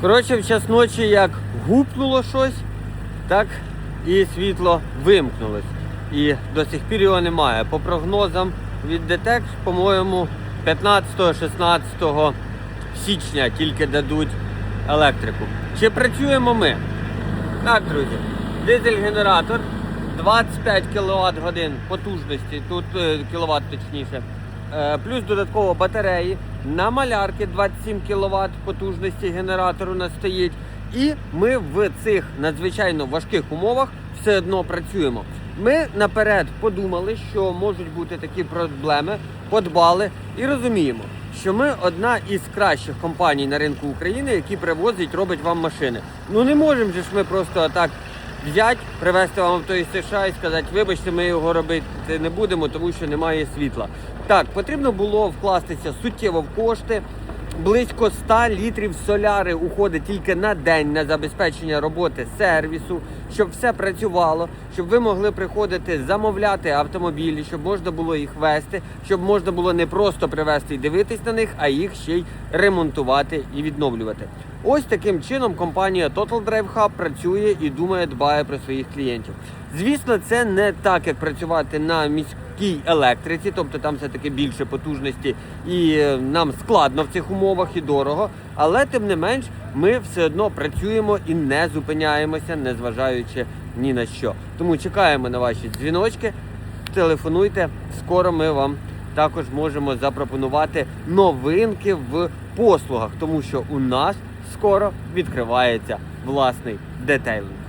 Коротше, в час ночі як гупнуло щось, так і світло вимкнулось. І до сих пір його немає. По прогнозам від ДТЕК, по-моєму, 15-16 січня тільки дадуть електрику. Чи працюємо ми? Так, друзі, дизель-генератор 25 кВт годин потужності, тут е, кіловат точніше. Е, Плюс додатково батареї. На малярки 27 кВт потужності генератор у нас стоїть. І ми в цих надзвичайно важких умовах все одно працюємо. Ми наперед подумали, що можуть бути такі проблеми, подбали і розуміємо, що ми одна із кращих компаній на ринку України, які привозять, робить вам машини. Ну не можемо же ж ми просто так взяти, привезти вам авто із США і сказати, вибачте, ми його робити не будемо, тому що немає світла. Так, потрібно було вкластися суттєво в кошти. Близько 100 літрів соляри уходить тільки на день на забезпечення роботи сервісу, щоб все працювало, щоб ви могли приходити замовляти автомобілі, щоб можна було їх вести, щоб можна було не просто привезти і дивитись на них, а їх ще й ремонтувати і відновлювати. Ось таким чином компанія Total Drive Hub працює і думає, дбає про своїх клієнтів. Звісно, це не так, як працювати на міській електриці, тобто там все таки більше потужності, і е, нам складно в цих умовах і дорого. Але тим не менш, ми все одно працюємо і не зупиняємося, незважаючи ні на що. Тому чекаємо на ваші дзвіночки, телефонуйте. Скоро ми вам також можемо запропонувати новинки в послугах, тому що у нас скоро відкривається власний детейлинг.